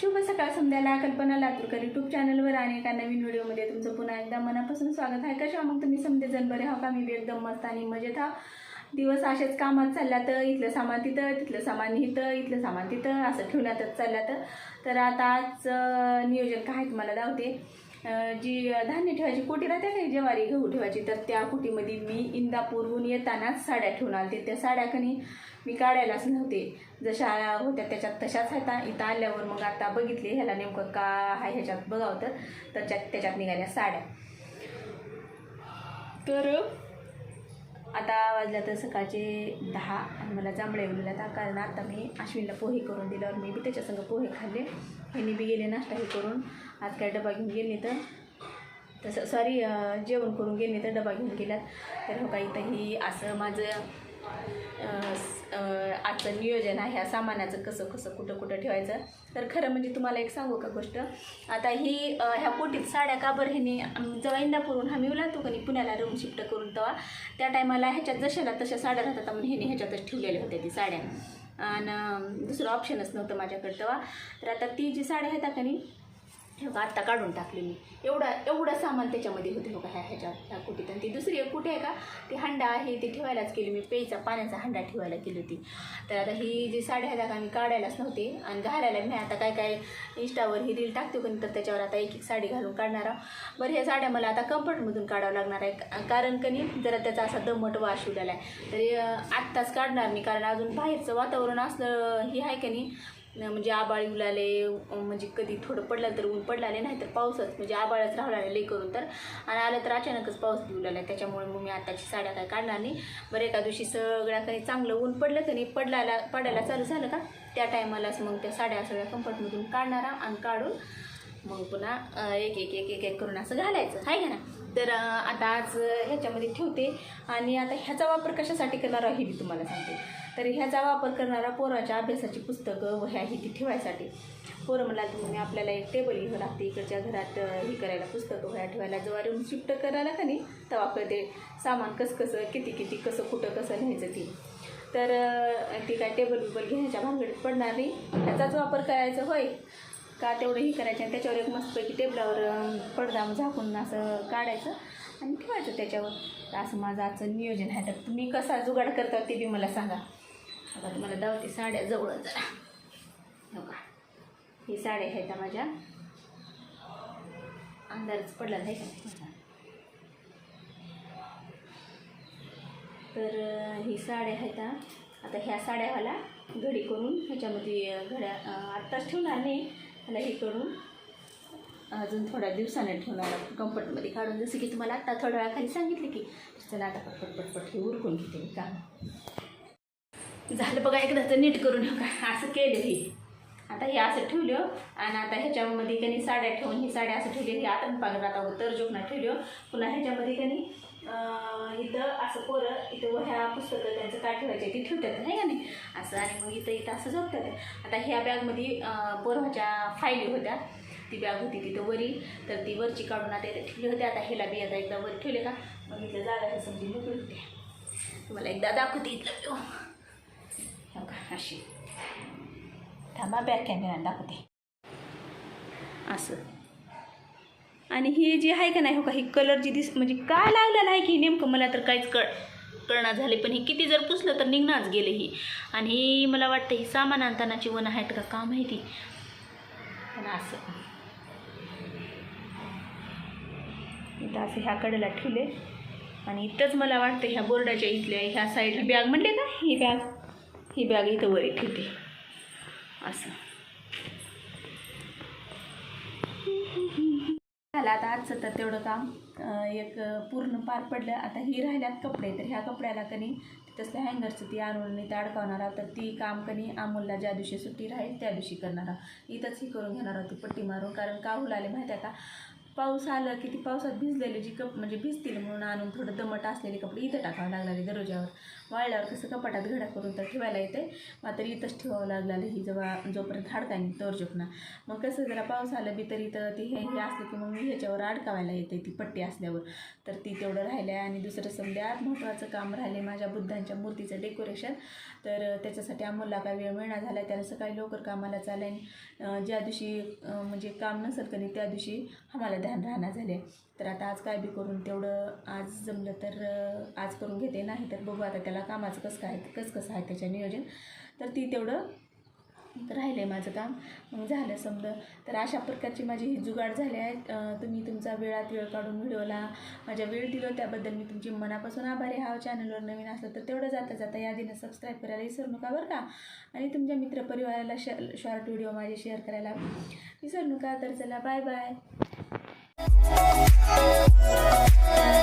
शुभ सकाळ संध्याला. कल्पना लातूरकर युट्यूब चॅनलवर आणि एका नवीन व्हिडिओमध्ये तुमचं पुन्हा एकदा मनापासून स्वागत आहे. कशा मग तुम्ही? समजेजण बरे हा का? मी बी एकदम मस्त आणि मजेत हा दिवस असेच कामात चालल्या तर इथलं सामान तिथं तिथलं सामान इथं इथलं सामान तिथं असं ठेवण्यातच चालला तर. आता आज नियोजन काय तुम्हाला दावते जी धान्य ठेवायची कोटी राहते काही ज्वारी गहू ठेवायची तर त्या कोटीमध्ये मी इंदापूरहून येतानाच साड्या ठेवून आलते. त्या साड्या कनी मी काढायलाच नव्हते. जशा होत्या त्याच्यात तशाच आहेत इथं आल्यावर मग आता बघितले ह्याला नेमकं का आहे ह्याच्यात बघावं तर त्याच्यात त्याच्यात निघाल्या साड्या. तर आता वाजल्या तर सकाळचे दहा आणि मला जांभळे उरलेल्या आता कारण आता मी अश्विनला पोहे करून दिल्यावर मी बी त्याच्यासंग पोहे खाल्ले. ह्यांनी बी गेले नाश्ता हे करून. आज काय डबा घेऊन गेले तर. तसं सॉरी जेवण करून गेले तर डबा घेऊन गेल्यात. तर हो काही तरी असं माझं आजचं नियोजन आहे ह्या सामानाचं कसं कसं कुठं कुठं ठेवायचं. तर खरं म्हणजे तुम्हाला एक सांगू का गोष्ट? आता ही ह्या पोटीत साड्या का बरं ह्यानी आम- जेव्हा इंदापूरहून आम्ही उलातो का पुण्याला रूम शिफ्ट करून तेव्हा त्या टायमाला ह्याच्यात जशाला तशा साड्या राहतात म्हणून ह्याने ह्याच्यातच ठेवलेल्या होत्या ती साड्या. आणि दुसरं ऑप्शनच नव्हतं माझ्याकडे तेव्हा. तर आता ती जी साड्या आहेत का नाही हे बघा आत्ता काढून टाकली मी एवढा एवढं सामान त्याच्यामध्ये होते बघा ह्या ह्याच्या ह्या कुटीत आणि ती दुसरी एक कुठे आहे का? ती हंडा आहे ती ठेवायलाच केली मी. पेईचा पाण्याचा हंडा ठेवायला केली होती. तर आता ही जी साड्या आहेत का मी काढायलाच नव्हते. आणि घालायला मी आता काय काय इंस्टावर ही रील टाकते पण तर त्याच्यावर आता एक एक साडी घालून काढणार आहोत. बरं ह्या साड्या मला आता कम्फर्टमधून काढावं लागणार आहे. कारण कनी जरा त्याचा असा दमट वाश उडाला आहे तरी आत्ताच काढणार मी कारण अजून बाहेरचं वातावरण असलं ही आहे का नाही म्हणजे आबाळ उलाले म्हणजे कधी थोडं पडलं तर ऊन पडलाले नाही तर पाऊसच म्हणजे आबाळच लागले लई करून तर. आणि आलं तर अचानकच पाऊस बी उलाला त्याच्यामुळे मग मी आताची साड्या काय काढणार नाही. बरं एका दिवशी सगळ्या काही चांगलं ऊन पडलं की नाही पडलायला पडायला चालू झालं का त्या टायमालाच मग त्या साड्या सगळ्या कम्फर्टमधून काढणार आणि काढून मग पुन्हा एक एक एक एक एक करून असं घालायचं. आहे का ना तर आता आज ह्याच्यामध्ये ठेवते. आणि आता ह्याचा वापर कशासाठी करणार आहे हे मी तुम्हाला सांगते. तर ह्याचा वापर करणारा पोराच्या अभ्यासाची पुस्तकं वह्या ही ती ठेवायसाठी. पोरं म्हणाल तुम्ही आपल्याला एक टेबल घ्यावं लागते. इकडच्या घरात हे करायला पुस्तकं वह्या ठेवायला जेव्हा रूम शिफ्ट करायला का नाही? तेव्हा कळते सामान कसं कसं किती किती कसं कुठं कसं न्यायचं ती. तर ती काय टेबल बिबल घेण्याच्या भानगडीत पडणार नाही. ह्याचाच वापर करायचा होय. का तेवढं हे करायचं आणि त्याच्यावर एक मस्तपैकी टेबलावर पडदा झाकून असं काढायचं आणि ठेवायचं त्याच्यावर. असं माझं आजचं नियोजन आहे. तर तुम्ही कसा जुगाड करता ते बी मला सांगा. आता तुम्हाला दावते साड्या जवळ जरा. हो का? ही साड्या आहेत माझ्या. अंधारच पडला नाही का? तर ही साड्या आहेत आता ह्या साड्यावाला घडी करून ह्याच्यामध्ये घड्या आत्ताच ठेवणार नाही. ह्याला हे करून अजून थोड्या दिवसाने ठेवणार कम्फर्टमध्ये. काढून जसं की तुम्हाला आत्ता थोड्या वेळाखाली सांगितले की चला आता पटपट पटपट हे उरकून घेते मी काम. झालं बघा एकदा तर नीट करून ठेव का असं केलं हे आता हे असं ठेवलं आणि आता ह्याच्यामध्ये कधी साड्या ठेवून ही साड्या असं ठेवली ही आतन पांघर आता तर जोखना ठेवलं. पुन्हा ह्याच्यामध्ये कधी असं पोरं इथं वह्या पुस्तकं त्यांचं काय ठेवायचे ते ठेवतात नाही का नाही? असं आणि मग इथं इथं असं झोपतात आता ह्या बॅगमध्ये पोरवाच्या फायली होत्या. ती बॅग होती तिथं वरी. तर ती वरची काढून आता इथे ठेवली होती. आता हिला बी आता एकदा वर ठेवले का? मग इथं जागा समजी मोकळी होते तुम्हाला एकदा दाखवते इथलं हो का अशी. थांबा बॅग कॅमेरा दाखवते. असं. आणि ही जी आहे का नाही हो का ही कलर जी दिस म्हणजे काय लागलेलं आहे की नेमकं मला तर काहीच कळ कळणार झाले. पण हे किती जर पुसलं तर निघणारच गेले ही. आणि ही मला वाटतं ही सामान आणतानाची वन आहेत का का माहिती पण असं. इथं असं ह्या कडेला ठेवले. आणि इथंच मला वाटतं ह्या बोर्डाच्या इथल्या ह्या साईडला बॅग म्हणले का ही बॅग ही बॅग इथं वरी ठेवते. असं. झालं आता आजचं तर तेवढं काम एक पूर्ण पार पडलं. आता ही राहिल्यात कपडे तर ह्या कपड्याला कनी तसल्या हँगरचं ती आणून इथं अडकावणार आहोत. तर ती काम कनी अमोलला ज्या दिवशी सुट्टी राहील त्या दिवशी करणार आहोत. इथंच ही करून घेणार आहोत ती पट्टी मारून. कारण का आले माहिती आहे का? पाऊस आलं की ती पावसात भिजलेले जी कप म्हणजे भिजतील म्हणून आणून थोडं दमट असलेले कपडे इथं टाकावं लागणारे दरोज्यावर. वाळल्यावर कसं कपाटात घडा करून तर ठेवायला येते मात्र इथंच ठेवावं लागलं ही जेव्हा जोपर्यंत हाडकानी तरजोकना मग कसं जरा पाऊस आलं बी तर इथं ती हे हे असलं की मग मी ह्याच्यावर अडकावायला येते ती पट्टी असल्यावर. तर ती तेवढं राहिलं आहे आणि दुसरं समजा महत्त्वाचं काम राहिले माझ्या बुद्धांच्या मूर्तीचं डेकोरेशन. तर त्याच्यासाठी अमोलला काय वेळ मिळणार झाला त्याला सकाळी लवकर कामाला चालेल ज्या दिवशी म्हणजे काम नसेल कधी त्या दिवशी आम्हाला ध्यान राहणार झाले तर आता आज काय बी करून तेवढं आज जमलं तर आज करून घेते. नाही तर बघू आता त्याला कामाचं कसं काय कसं कसं आहे त्याच्या नियोजन. तर ती तेवढं राहिलं आहे माझं काम. मग झालं समजा. तर अशा प्रकारची माझी ही जुगाड झाली आहे. तुम्ही तुमचा वेळात वेळ काढून व्हिडिओला माझ्या वेळ दिलो त्याबद्दल मी तुमची मनापासून आभारी हा चॅनलवर नवीन असलं तर तेवढं जाता जाता यादीनं सबस्क्राईब करायला विसरू नका बरं का? आणि तुमच्या मित्रपरिवाराला श शॉर्ट व्हिडिओ माझे शेअर करायला विसरू नका तर चला bye bye Oh, oh, oh, oh,